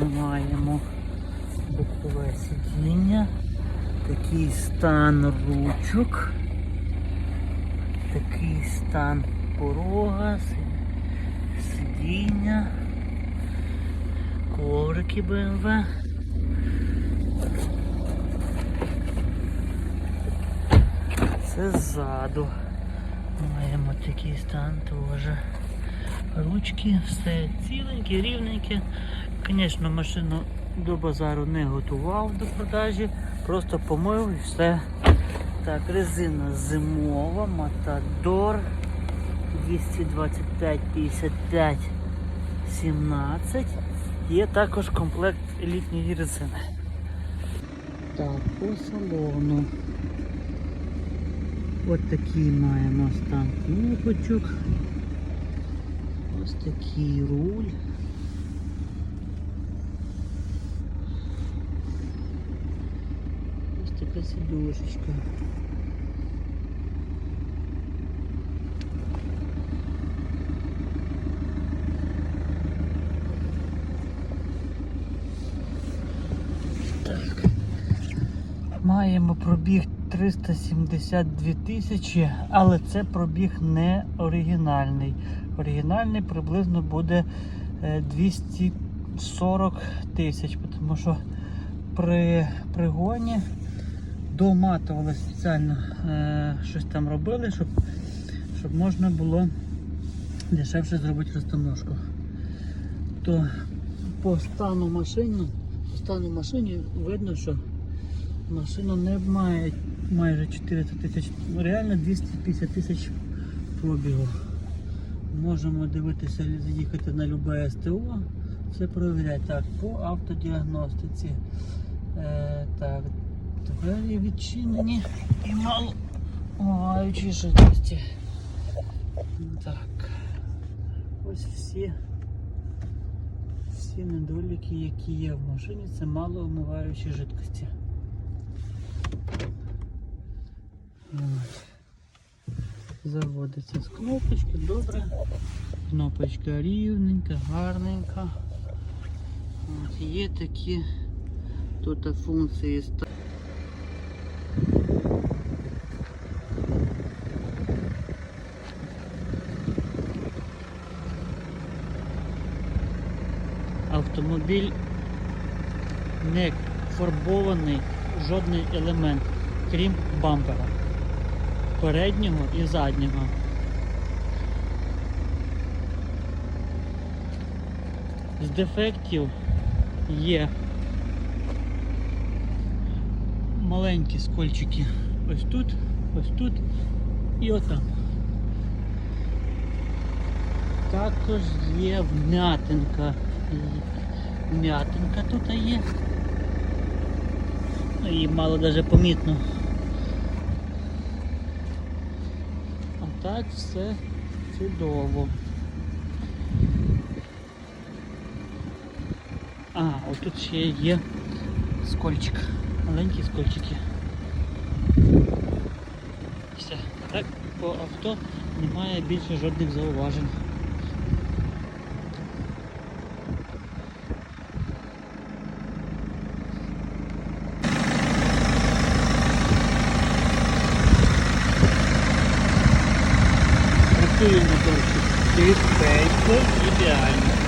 ми маємо бокове сидіння, такий стан ручок, такий стан порога, сидіння, коврики BMW. Це ззаду. Маємо такий стан теж. Ручки, все ціленьке, рівненьке. Звісно, машину до базару не готував до продажі, просто помив і все. Так, резина зимова, Матадор 225 55 17. Є також комплект елітньої резини. Так, по салону. Ось такий маємо стан кнопочок. Ось такий руль. Ось така сідушечка. Так. Маємо пробіг 372 тисячі, але це пробіг не оригінальний. Оригінальний приблизно буде е, 240 тисяч, тому що при пригоні доматували спеціально е, щось там робили, щоб, щоб можна було дешевше зробити розтаможку. То по стану машини, по стану машині видно, що Машина не має майже 400 тисяч, реально 250 тисяч пробігу. Можемо дивитися, заїхати на любе СТО, все перевіряти. Так, по автодіагностиці. Е, так, двері відчинені і мало маючі жидкості. Так. Ось всі. Всі недоліки, які є в машині, це мало вмиваючі жидкості. От. Заводиться з кнопочки, добре. Кнопочка рівненька, гарненька. От, є такі тут функції. Автомобіль не фарбований жодний елемент, крім бампера. Переднього і заднього. З дефектів є маленькі скольчики ось тут, ось тут і отам. Також є вмятинка. Вмятинка тут є. Ну, Її мало даже помітно. Так все чудово. А, отут ще є скольчик. Маленькі скольчики. Все. Так, по авто немає більше жодних зауважень. que tem e de alma.